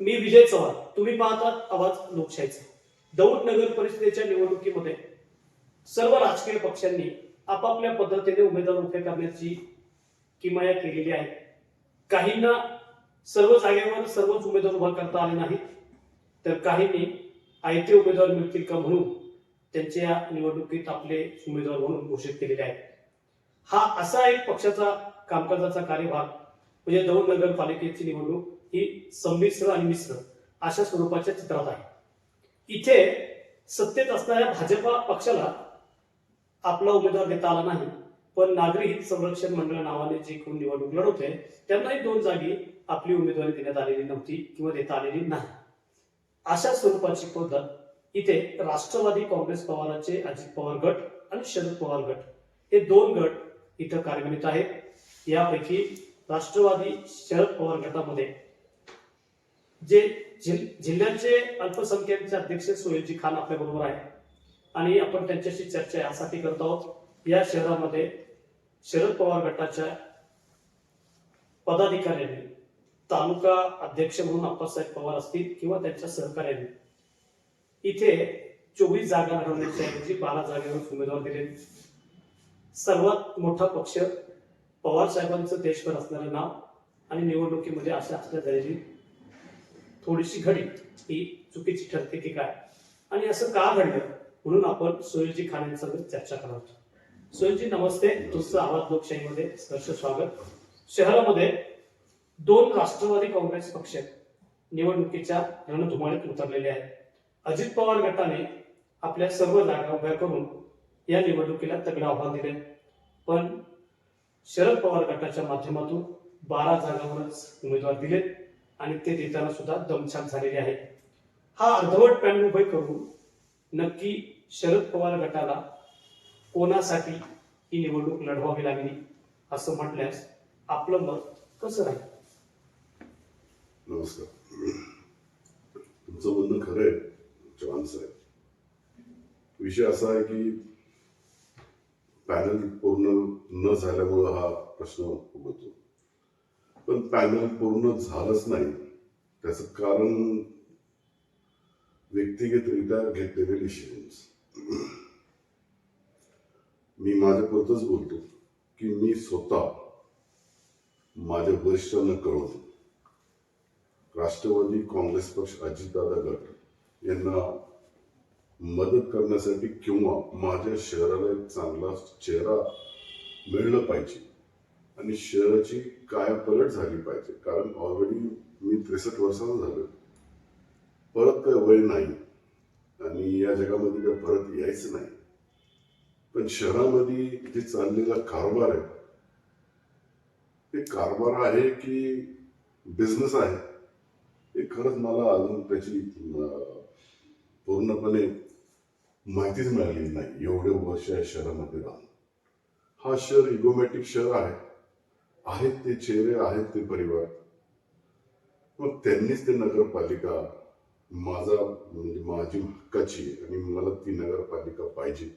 मी विजय चव्हाण. तुम्ही पाहतात आवाज लोकशाहीचा. दौंड नगर परिषदेच्या निवडणुकीमध्ये सर्व राजकीय पक्षांनी आपापल्या पद्धतीने उमेदवार उभे करण्याची किमाया केलेली आहे. काहींना सर्व जागेवर सर्वच उमेदवार उभा करता आले नाहीत. तर काहींनी आयते उमेदवार मिळतील का म्हणून त्यांच्या निवडणुकीत आपले उमेदवार म्हणून घोषित केलेले आहेत. हा असा एक पक्षाचा कामकाजाचा कार्यभाग म्हणजे दौंड नगरपालिकेची निवडणूक ही संमिश्र आणि मिश्र अशा स्वरूपाच्या चित्रात आहे. इथे सत्तेत असणाऱ्या भाजपा पक्षाला आपला उमेदवार देता आला नाही पण नागरी हित संरक्षण मंडळ नावाने जे कोण निवडणूक लढवते त्यांनाही दोन जागी आपली उमेदवारी देण्यात आलेली नव्हती किंवा देता आलेली नाही. अशा स्वरूपाची पद्धत इथे राष्ट्रवादी काँग्रेस पवारांचे अजित पवार गट आणि शरद पवार गट हे दोन गट इथं कार्यान्वित आहेत. यापैकी राष्ट्रवादी शरद पवार गटामध्ये जे जिल्ह्याचे अल्पसंख्याकचे अध्यक्ष सोहेलजी खान आपल्या बरोबर आहे आणि आपण त्यांच्याशी चर्चा यासाठी करत आहोत. या शहरामध्ये शरद पवार गटाच्या पदाधिकाऱ्यांनी तालुका अध्यक्ष म्हणून अप्पासाहेब पवार असतील किंवा त्यांच्या सहकार्याने इथे चोवीस जागा लढवण्याच्या ऐवजी बारा जागेवर उमेदवार दिले. सर्वात मोठा पक्ष पवार साहेबांचं देशभर असणारं नाव आणि निवडणुकीमध्ये अशा असल्या झालेली थोडीशी घडी ही चुकीची ठरते की काय? आणि असं का घडलं? म्हणून आपण सोहेलजी खान यांच्यासोबत चर्चा करणार आहोत. नमस्ते. तुमचं आवाज लोकशाहीमध्ये स्पर्श स्वागत. शहरामध्ये दोन राष्ट्रवादी काँग्रेस पक्ष निवडणुकीच्या रणधुमाळीत उतरलेले आहेत. अजित पवार गटाने आपल्या सर्व जागा उभ्या करून या निवडणुकीला तगडं आव्हान दिले पण शरद पवार गटाच्या माध्यमातून बारा जागांवरच उमेदवार दिलेत. आणि ते देताना सुद्धा दमछाक झालेले आहे हा अर्धवट पॅनल उभे करून नक्की शरद पवार गटाला कोणासाठी ही निवडणूक लढवावी लागली असं म्हटल्यास आपलं मत कसं राहील? नमस्कार. तुमचं म्हणणं खरं आहे चव्हाण साहेब. विषय असा आहे की पॅनल पूर्ण न झाल्यामुळं हा प्रश्न उभतो पण पॅनल पूर्ण झालंच नाही. त्याचं कारण व्यक्तिगतरित्या घेतलेले डिसिजन्स मी माझ्या बोलतो की मी स्वतः माझ्या वरिष्ठांना कळवतो. राष्ट्रवादी काँग्रेस पक्ष अजितदादा गट यांना मदत करण्यासाठी किंवा माझ्या शहराला एक चांगला चेहरा मिळलं पाहिजे. आणि शहराची कायापलट झाली पाहिजे? कारण ऑलरेडी मी त्रेसष्ट वर्षाचा झालो. परत काय वय नाही. आणि या जगामध्ये काय परत यायचं नाही. पण शहरामध्ये जे चाललेला कारभार आहे. ते कारभार आहे की बिझनेस आहे. हे खरंच मला अजून त्याची पूर्णपणे माहितीच मिळालेली नाही. एवढे वर्ष या शहरामध्ये राहून. हा शहर इगोमॅटिक शहर आहे. आहेत ते चेहरे आहेत ते परिवार. मग त्यांनीच ते नगरपालिका माझा म्हणजे माझी हक्काची आणि मला ती नगरपालिका पाहिजे.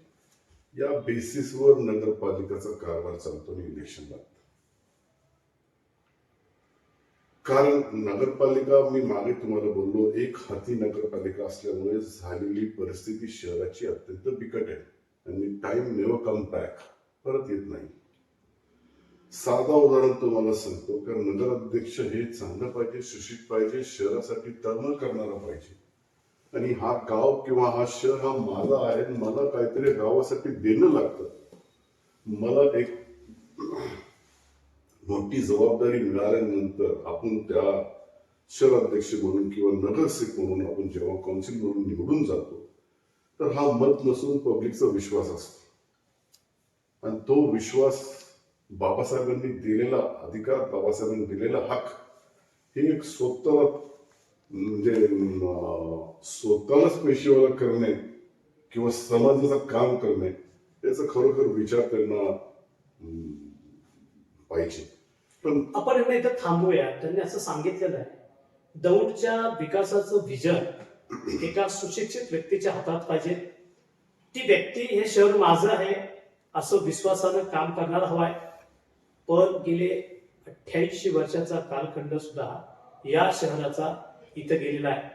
या बेसिसवर नगरपालिकाचा कारभार चालतो आणि इलेक्शन लागतं. कारण नगरपालिका मी मागे तुम्हाला बोललो एक हाती नगरपालिका असल्यामुळे झालेली परिस्थिती शहराची अत्यंत बिकट आहे. आणि टाइम नेव्हर कम बॅक परत येत नाही. साधा उदाहरण तुम्हाला सांगतो कारण नगराध्यक्ष हे चांगलं पाहिजे सुशिक्षित पाहिजे शहरासाठी तळमळ करणारा पाहिजे. आणि हा गाव किंवा हा शहर हा माझा आहे आणि मला काहीतरी गावासाठी देणं लागतं. मला एक मोठी जबाबदारी मिळाल्यानंतर आपण त्या शहराध्यक्ष म्हणून किंवा नगरसेवक म्हणून आपण जेव्हा काउन्सिल म्हणून निवडून जातो तर हा मत नसून पब्लिकचा विश्वास असतो. आणि तो विश्वास बाबासाहेबांनी दिलेला अधिकार बाबासाहेबांनी दिलेला हक हे एक स्वतःला म्हणजे स्वतःलाच पेशेवाला करणे किंवा समाजाचं काम करणे याचा खरोखर विचार त्यांना पाहिजे. पण आपण एवढं इथं थांबूया. त्यांनी असं सांगितलेलं आहे. दौंडच्या विकासाचं व्हिजन एका सुशिक्षित व्यक्तीच्या हातात पाहिजे. ती व्यक्ती हे शहर माझं आहे असं विश्वासानं काम करणारा हवाय पण गेले अठ्ठ्याऐंशी वर्षाचा कालखंड सुद्धा या शहराचा इथं गेलेला आहे.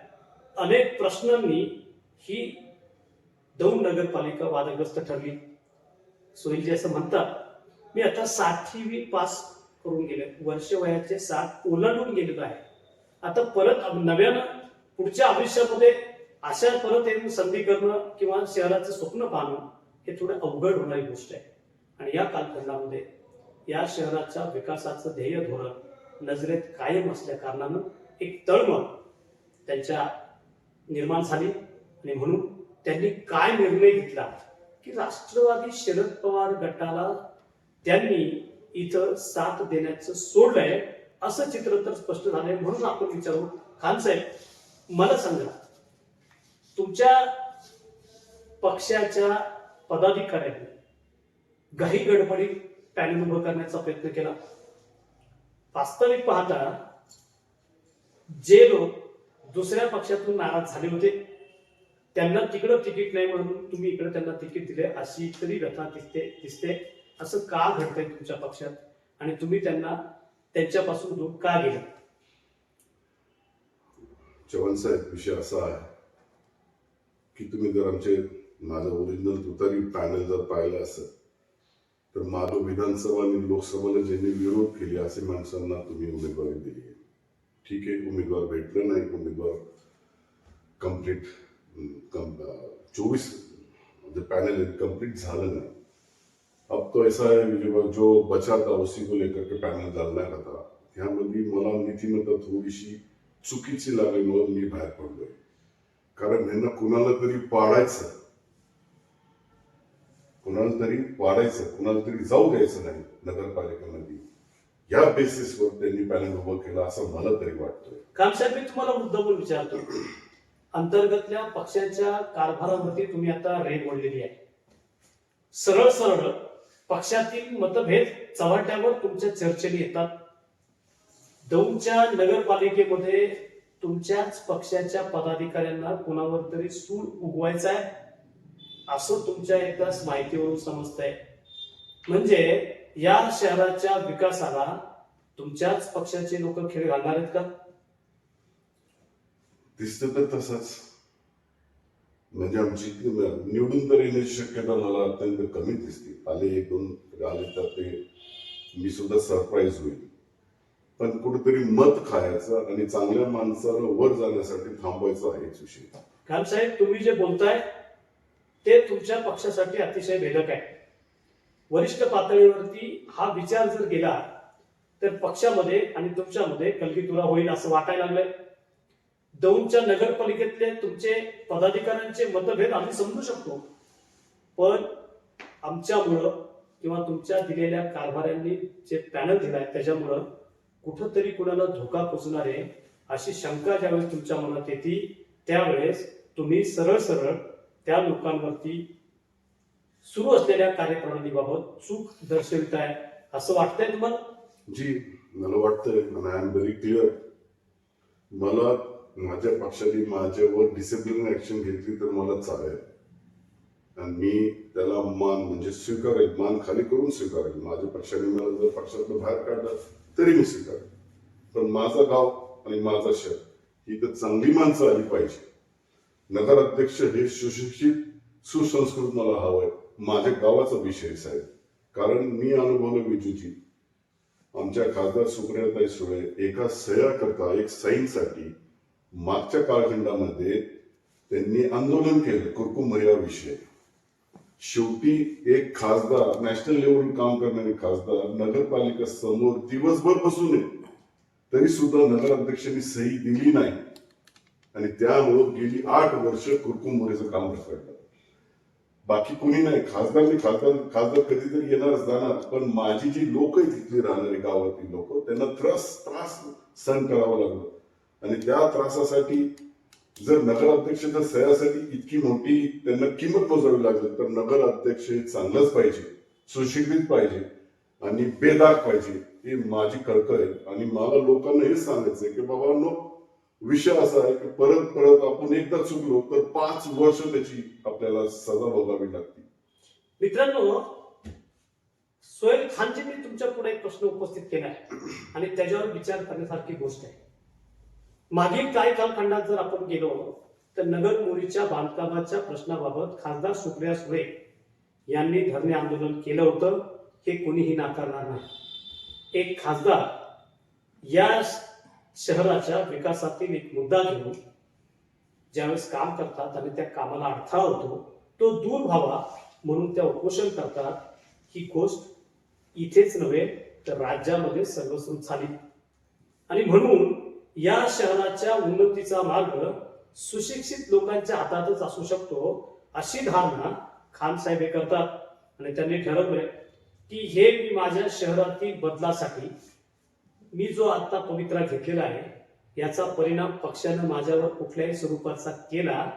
अनेक प्रश्नांनी ही दौंड नगरपालिका वादग्रस्त ठरली. सोयीजी असं म्हणतात मी आता सातवी पास करून गेले. वर्ष वयाचे सात ओलांडून गेलेलो आहे. आता परत नव्यानं पुढच्या आयुष्यामध्ये अशा परत येऊन संधी करणं किंवा शहराचं स्वप्न पाहणं हे थोडं अवघड होणारी गोष्ट आहे. आणि या कालखंडामध्ये या शहराच्या विकासाचं ध्येय धोरण नजरेत कायम असल्या कारणानं एक तळमळ त्यांच्या निर्माण झाली. आणि म्हणून त्यांनी काय निर्णय घेतला? की राष्ट्रवादी शरद पवार गटाला त्यांनी इथं साथ देण्याचं सोडलंय असं चित्र तर स्पष्ट झालंय. म्हणून आपण विचारू खान साहेब मला सांगा तुमच्या पक्षाच्या पदाधिकाऱ्यांनी घाई गडबडीत पॅनल उभं करण्याचा प्रयत्न केला. वास्तविक पाहता जे लोक दुसऱ्या पक्षातून नाराज झाले होते त्यांना तिकडं तिकीट नाही म्हणून तुम्ही इकडे त्यांना तिकीट दिले अशी तरी व्यथा दिसते दिसते. असं का घडतंय तुमच्या पक्षात? आणि तुम्ही त्यांना त्यांच्यापासून दूर का गेला? चव्हाण साहेब विषय असा आहे की तुम्ही जर आमचे माझं ओरिजिनल तुतारी पॅनल जर पाहिलं असत तर मागं विधानसभा आणि लोकसभेला ज्यांनी विरोध केले असे माणसांना तुम्ही उमेदवारी दिली ठीक आहे, उमेदवार भेटलं नाही, उमेदवार कंप्लीट चौबीस जो पैनल कंप्लीट झालं नाही. अब तो ऐसा है जो जो बचा था, उसी को लेकर के पॅनल चालणार होता ह्यामध्ये मला नीतिमत्ता थोडीशी चुकीची लागल्यामुळे मी बाहेर पडलोय. कारण यांना कुणाला तरी पाडायचं कुणाला तरी वाढायचं कुणाला तरी जाऊ द्यायचं नाही नगरपालिकेमध्ये. या बेसिसवर त्यांनी पॅनल उभं केलं असं मला तरी वाटतं काम साहेब मी तुम्हाला मुद्दा पण विचारतो. अंतर्गतल्या पक्षाच्या कारभारावरती तुम्ही आता रेड ओढलेली आहे. सरळ सरळ पक्षातील मतभेद चव्हाट्यावर तुमच्या चर्चेने येतात. दौंडच्या नगरपालिकेमध्ये तुमच्याच पक्षाच्या पदाधिकाऱ्यांना कुणावर तरी सूड उगवायचा आहे? असं तुमच्या एकाच माहितीवरून समजतंय. म्हणजे या शहराच्या विकासाला तुमच्याच पक्षाचे लोक खेळ घालणार आहेत का? दिसतं तर तसंच. म्हणजे आमची निवडून तर येण्याची शक्यता मला अत्यंत कमी दिसते. आले एक दोन आले तर ते मी सुद्धा सरप्राईज होईल. पण कुठेतरी मत खायचं आणि चांगल्या माणसाला वर जाण्यासाठी थांबवायचं आहेच विषय. खान साहेब तुम्ही जे बोलताय ते तुमच्या पक्षासाठी अतिशय भेदक आहे. वरिष्ठ पातळीवरती हा विचार जर गेला तर पक्षामध्ये आणि तुमच्यामध्ये कलगीतुरा होईल असं वाटायला लागलंय. दौंडच्या नगरपालिकेतले तुमचे पदाधिकाऱ्यांचे मतभेद आम्ही समजू शकतो. पण आमच्यामुळं किंवा तुमच्या दिलेल्या कारभाऱ्यांनी जे पॅनल दिलाय त्याच्यामुळं कुठंतरी कुणाला धोका पोचणार आहे अशी शंका ज्यावेळेस तुमच्या मनात येते त्यावेळेस तुम्ही सरळ सरळ त्या लोकांवरती सुरू असलेल्या कार्यप्रणालीबाबत चूक दर्शविताय असं वाटतंय तुम्हाला? जी मला वाटतंय आय एम व्हेरी क्लिअर. मला माझ्या पक्षाने माझ्यावर डिसिप्लिन ऍक्शन घेतली तर मला चालेल. आणि मी त्याला मान म्हणजे स्वीकारेल मान खाली करून स्वीकारेल. माझ्या पक्षाने मला जर पक्षातून बाहेर काढलं तरी मी स्वीकारेल. पण माझं गाव आणि माझा शहर ही तर चांगली माणसं आली पाहिजे. नगराध्यक्ष हे सुशिक्षित सुसंस्कृत मला हवंय. माझ्या गावाचा विषय साहेब. कारण मी अनुभवलं विजूजी आमच्या खासदार सुप्रियाताई सुळे एका सह्या करता एक साईनसाठी मागच्या कालखंडामध्ये त्यांनी आंदोलन केलं कुरकुम या विषय. शेवटी एक खासदार नॅशनल लेवल काम करणारे खासदार नगरपालिका समोर दिवसभर बसून तरी सुद्धा नगराध्यक्षांनी सही दिली नाही. आणि त्यामुळं गेली आठ वर्ष कुरकुंबुरेचं काम रखडलं. बाकी कोणी नाही. खासदार खासदार खासदार कधीतरी येणार जाणार. पण माझी जी लोक आहेत तिथली राहणारी गावातील लोक त्यांना त्रास त्रास सहन करावा लागला. आणि त्या त्रासासाठी जर नगराध्यक्षाच्या सह्यासाठी इतकी मोठी त्यांना किंमत मोजावी लागेल तर नगराध्यक्ष हे चांगलंच पाहिजे सुशिक्षित पाहिजे आणि बेदाग पाहिजे हे माझी कळकळ आहे. आणि मला लोकांना हेच सांगायचंय की बाबांनो विषय असा आहे की परत परत आपण एकदा चुकलो तर पाच वर्ष त्याची आपल्याला सजा बघावी लागते. मित्रांनो सोहेल खानजींनी तुमच्यापुढे एक प्रश्न उपस्थित केला आहे. आणि त्याच्यावर विचार करण्यासारखी गोष्ट आहे. मागील काही कालखंडात जर आपण गेलो तर नगर मोरीच्या बांधकामाच्या प्रश्नाबाबत खासदार सुप्रिया सुळे यांनी धरणे आंदोलन केलं होतं. हे कोणीही नाकारणार नाही. एक खासदार या शहराच्या विकासातील एक मुद्दा घेऊन ज्यावेळेस काम करतात आणि त्या कामाला अडथळा होतो तो दूर व्हावा म्हणून त्या उपोषण करतात ही गोष्ट इथेच नव्हे तर राज्यामध्ये सर्वस्व झाली. आणि म्हणून या शहराच्या उन्नतीचा मार्ग सुशिक्षित लोकांच्या हातातच असू शकतो अशी धारणा खान साहेब हे करतात. आणि त्यांनी ठरवलंय की हे मी माझ्या शहरातील बदलासाठी मी जो आत्ता पवित्रा घेतलेला आहे याचा परिणाम पक्षानं माझ्यावर कुठल्याही स्वरूपाचा केला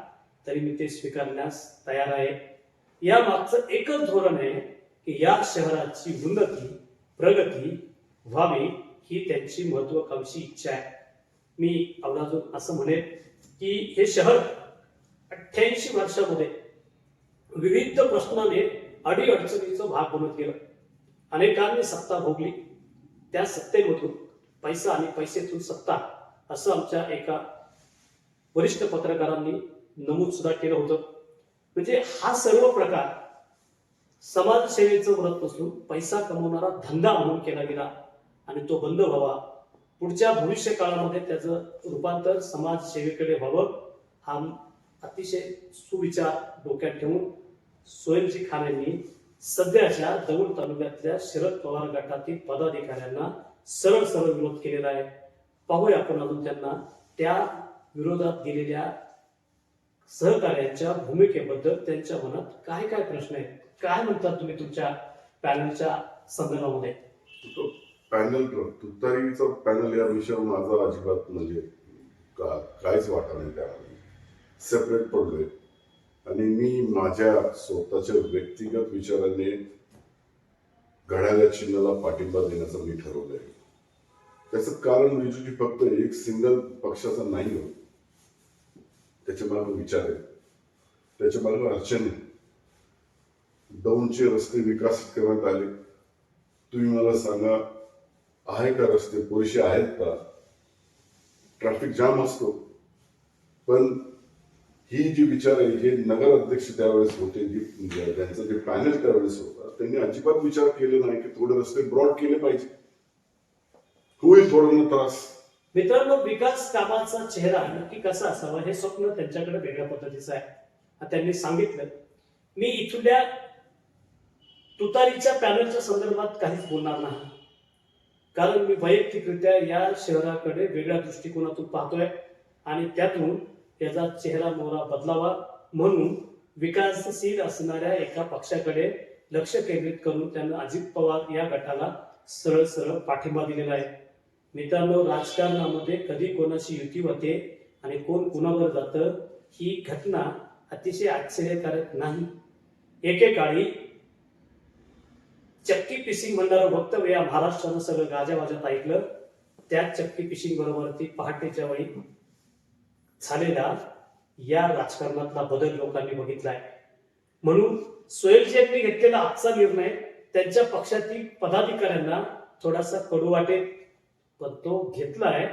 तरी मी ते स्वीकारण्यास तयार आहे. या मागचं एकच धोरण आहे की या शहराची उन्नती प्रगती व्हावी ही त्यांची महत्वाकांक्षी इच्छा आहे. मी अवलाजून असं म्हणेन की हे शहर अठ्ठ्याऐंशी वर्षामध्ये विविध प्रश्नाने अडीअडचणीचा भाग बनत गेलं. अनेकांनी सत्ता भोगली. त्या सत्तेमधून पैसा आणि पैसेतून सत्ता असं आमच्या एका वरिष्ठ पत्रकारांनी नमूद सुद्धा केलं होतं. म्हणजे हा सर्व प्रकार समाजसेवेचं व्रत नसून पैसा कमवणारा धंदा म्हणून केला गेला आणि तो बंद व्हावा. पुढच्या भविष्य काळामध्ये त्याचं रूपांतर समाजसेवेकडे व्हावं हा अतिशय सुविचार डोक्यात ठेवून सोयमजी खान यांनी सध्याच्या दौंड तालुक्यातल्या शरद पवार गटातील पदाधिकाऱ्यांना सरळ सरळ विरोध केलेला आहे. पाहूया आपण अजून त्यांना. त्या विरोधात दिलेल्या सहकार्याच्या भूमिकेबद्दल त्यांच्या मनात काय काय प्रश्न आहेत? काय म्हणतात तुम्ही तुमच्या पॅनलच्या संदर्भामध्ये? तो पॅनल तुतारीचा पॅनल या विषयावर माझा अजिबात म्हणजे का काहीच वाटा नाही त्यामध्ये. सेपरेट पडलोय आणि मी माझ्या स्वतःच्या व्यक्तिगत विचाराने घड्याला चिन्हाला पाठिंबा देण्याचं मी ठरवलंय. त्याचं कारण म्हणजे विजूची फक्त एक सिंगल पक्षाचा नाही हो. त्याच्यामागे विचार आहे. त्याच्यामागे अडचण आहे. दौंडचे रस्ते विकसित करण्यात आले. तुम्ही मला सांगा आहे का रस्ते? पुरेसे आहेत का? ट्रॅफिक जाम असतो. पण ही जी विचार आहे हे नगर अध्यक्ष त्यावेळेस होते जी त्यांचं जे पॅनल त्यावेळेस होता त्यांनी अजिबात विचार केले नाही की थोडे रस्ते ब्रॉड केले पाहिजे. होईल थोडं त्रास मित्रांनो विकास कामाचा चेहरा नक्की कसा असावा हे स्वप्न त्यांच्याकडे वेगळ्या पद्धतीचं आहे. त्यांनी सांगितलं मी इथल्या तुतारीच्या पॅनलच्या संदर्भात काहीच बोलणार नाही. कारण मी वैयक्तिकरित्या या शहराकडे वेगळ्या दृष्टिकोनातून पाहतोय आणि त्यातून याचा चेहरा मोहरा बदलावा म्हणून विकासशील असणाऱ्या एका पक्षाकडे लक्ष केंद्रित करून त्यांना अजित पवार या गटाला सरळ सरळ पाठिंबा दिलेला आहे. मित्रांनो राजकारणामध्ये कधी कोणाशी युती होते आणि कोण कुणावर जातं ही घटना अतिशय आश्चर्यकारक नाही. एकेकाळी चक्की पिसिंग म्हणणारं वक्तव्य या महाराष्ट्रानं सगळं गाजावाजात ऐकलं. त्या चक्की पिसिंग बरोबरती पहाटेच्या वेळी झालेला या राजकारणातला बदल लोकांनी बघितलाय. म्हणून सोहेलजी यांनी घेतलेला आजचा निर्णय त्यांच्या पक्षातील पदाधिकाऱ्यांना थोडासा कडू वाटेल. पण तो घेतलाय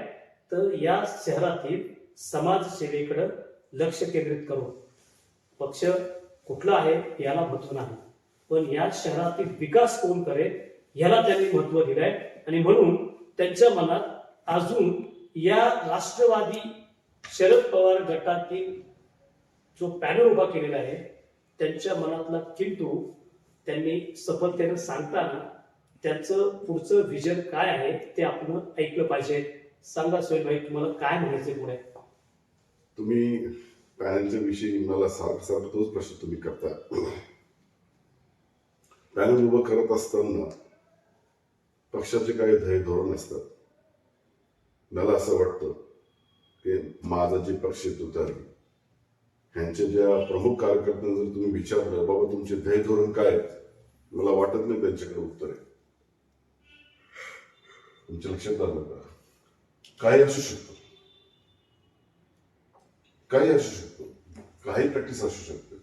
तर या शहरातील समाजसेवेकडं लक्ष केंद्रित करू पक्ष कुठला आहे याला महत्त्व नाही. पण या शहरातील विकास कोण करेल याला त्यांनी महत्त्व दिलंय. आणि म्हणून त्यांच्या मनात अजून या राष्ट्रवादी शरद पवार गटातील जो पॅनल उभा केलेला आहे त्यांच्या मनातला किंतु त्यांनी सफलतेनं सांगताना त्यांचं पुढचं व्हिजन काय आहे ते आपण ऐकलं पाहिजे. सांगा सोहेल भाई तुम्हाला काय म्हणायचं पुढे? तुम्ही पॅनलच्या विषयी मला सारखं सारखं तोच प्रश्न तुम्ही करता. पॅनल उभं करत असताना पक्षाचे काही ध्येय धोरण असतात. मला असं वाटतं की माझा जे पक्ष आहे तुतारी ह्यांच्या ज्या प्रमुख कार्यकर्त्यांना जर तुम्ही विचारलं बाबा तुमचे ध्येय धोरण काय आहेत? मला वाटत नाही त्यांच्याकडे उत्तर आहे. तुमच्या लक्षात आलं का काय असू शकतो. काही असू शकतो. काही प्रॅक्टिस असू शकते.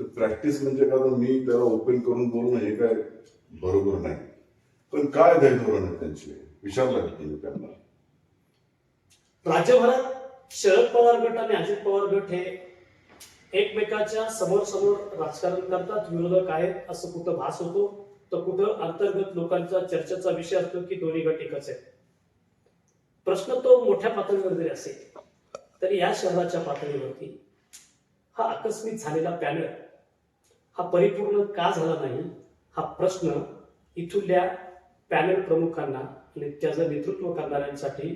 तर प्रॅक्टिस म्हणजे का मी त्याला ओपन करून बोलणं हे काय बरोबर नाही. पण काय ध्येय धोरण आहे त्यांचे? विचारलं तुम्ही त्यांना. राज्यभरात शरद पवार गट आणि अजित पवार गट हे एकमेकाच्या समोर समोर राजकारण करतात. विरोधक आहेत असं कुठं भास होतो? तर कुठं अंतर्गत लोकांचा चर्चेचा विषय असतो की दोन्ही गट एकच आहे. प्रश्न तो मोठ्या पातळीवर जरी असेल. तरी या शहराच्या पातळीवरती हा आकस्मिक झालेला पॅनल हा परिपूर्ण का झाला नाही हा प्रश्न इथुल्या पॅनल प्रमुखांना आणि त्याचं नेतृत्व करणाऱ्यांसाठी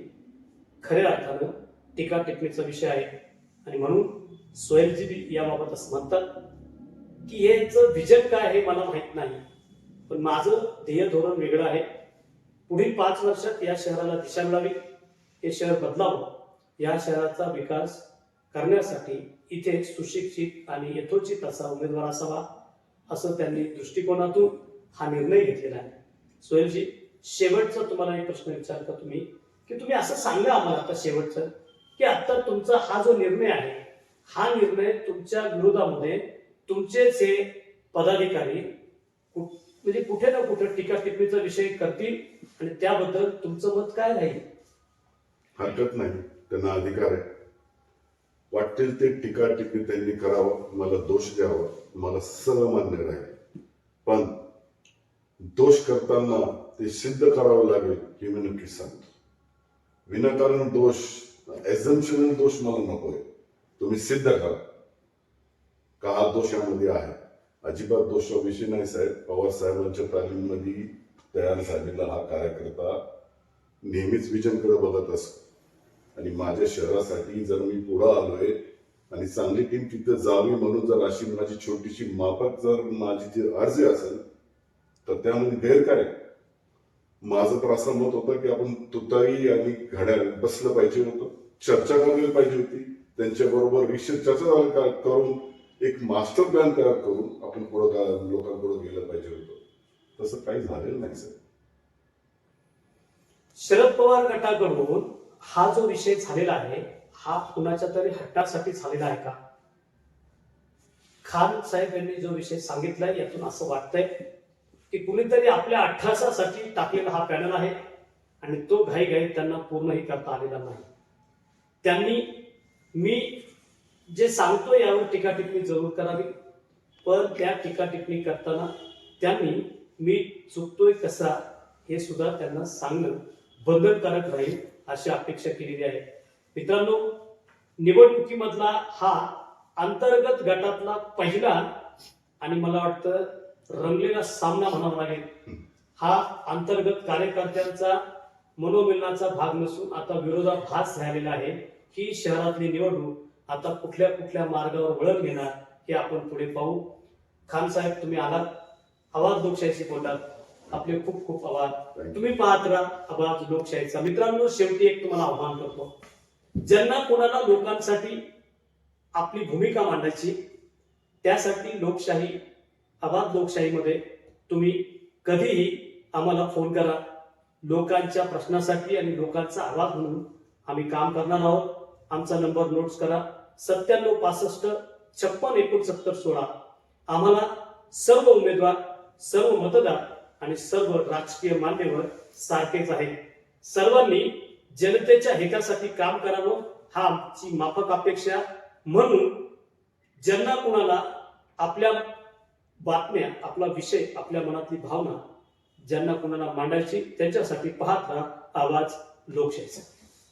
खऱ्या अर्थानं टीका टिप्पणीचा विषय आहे. आणि म्हणून स्वयंजीवी याबाबत असं म्हणतात की याचं विजन काय हे मला माहीत नाही. पण माझं ध्येय धोरण वेगळं आहे. पुढील पाच वर्षात या शहराला दिशा मिळावी हे शहर बदलावं या शहराचा विकास करण्यासाठी इथे सुशिक्षित आणि यथोचित असा उमेदवार असावा असं त्यांनी दृष्टिकोनातून हा निर्णय घेतलेला आहे. सोहेलजी शेवटचा तुम्हाला एक प्रश्न विचारता तुम्ही की तुम्ही असं सांगा आम्हाला आता शेवटचं की आता तुमचा हा जो निर्णय आहे हा निर्णय तुमच्या विरोधामध्ये तुमचे जे पदाधिकारी म्हणजे कुठे ना कुठे टीका टिप्पणीचा विषय करतील आणि त्याबद्दल तुमचं मत काय राहील हरकत नाही. त्यांना अधिकार आहे. वाटेल ते टीका टिप्पणी त्यांनी करावं. मला दोष द्यावा. मला सगळं मान्य राहील. पण दोष करताना ते सिद्ध करावं लागेल हे मी नक्की सांगतो. विनाकारण दोष एझम्पशन दोष मला नकोय. तुम्ही सिद्ध करा. का हा दोष यामध्ये आहे? अजिबात दोषाविषयी नाही साहेब. पवार साहेबांच्या तालीममध्ये तयार झालेला हा कार्यकर्ता नेहमीच विजनकडे बघत असतो. आणि माझ्या शहरासाठी जर मी पुढं आलोय आणि चांगली टीम तिथं जावी म्हणून जर अशी माझी छोटीशी माफक जर माझी जी अर्ज असेल तर त्यामध्ये गैर काय माझं तर असं मत होतं की आपण तुताई आणि घड्याळ बसलं पाहिजे होतं. चर्चा करायला पाहिजे होती. त्यांच्याबरोबर विषय चर्चा करून एक मास्टर प्लॅन तयार करून आपण पुढं लोकांपुढे गेलं पाहिजे होतं. तसं काही झालेलं नाही सर. शरद पवार गटाकडून हा जो विषय झालेला आहे हा कुणाच्या तरी हट्टासाठी झालेला आहे का? खान साहेब यांनी जो विषय सांगितलाय यातून असं वाटतंय की कुणीतरी आपल्या अठ्ठासासाठी टाकलेला हा पॅनल आहे आणि तो घाईघाई त्यांना पूर्णही करता आलेला नाही. त्यांनी मी जे सांगतो यावर टीका टिप्पणी जरूर करावी. पण त्या टीका टिप्पणी करताना त्यांनी मी चुकतोय कसा हे सुद्धा त्यांना सांगणं बंधनकारक राहील अशी अपेक्षा केलेली आहे. मित्रांनो निवडणुकीमधला हा अंतर्गत गटातला पहिला आणि मला वाटतं रंगलेला सामना म्हणावा लागेल हा अंतर्गत कार्यकर्त्यांचा मनोमिलनाचा भाग नसून आता विरोधाभास झालेला आहे. ही शहरातली निवडणूक आता कुठल्या कुठल्या मार्गावर वळण घेणार हे आपण पुढे पाहू. खान साहेब तुम्ही आलात. आवाज लोकशाहीशी बोललात. आपले खूप खूप आभार. तुम्ही पाहत राहा आवाज लोकशाहीचा. मित्रांनो शेवटी एक तुम्हाला आव्हान करतो. ज्यांना कोणाला लोकांसाठी आपली भूमिका मांडायची त्यासाठी लोकशाही आवाज लोकशाहीमध्ये तुम्ही कधीही आम्हाला फोन करा. लोकांच्या प्रश्नासाठी आणि लोकांचा आवाज म्हणून आम्ही काम करणार आहोत. आमचा नंबर नोट्स करा. सत्त्याण्णव पासष्ट छप्पन एकोणसत्तर सोळा. आम्हाला सर्व उमेदवार सर्व मतदार आणि सर्व राजकीय मान्यवर सारखेच आहेत. सर्वांनी जनतेच्या हितासाठी काम करावं हा आमची माफक अपेक्षा. म्हणून ज्यांना कुणाला आपल्या बातम्या आपला विषय आपल्या मनातली भावना ज्यांना कुणाला मांडायची त्यांच्यासाठी पाहत राहा. आवाज लोकशाहीचा.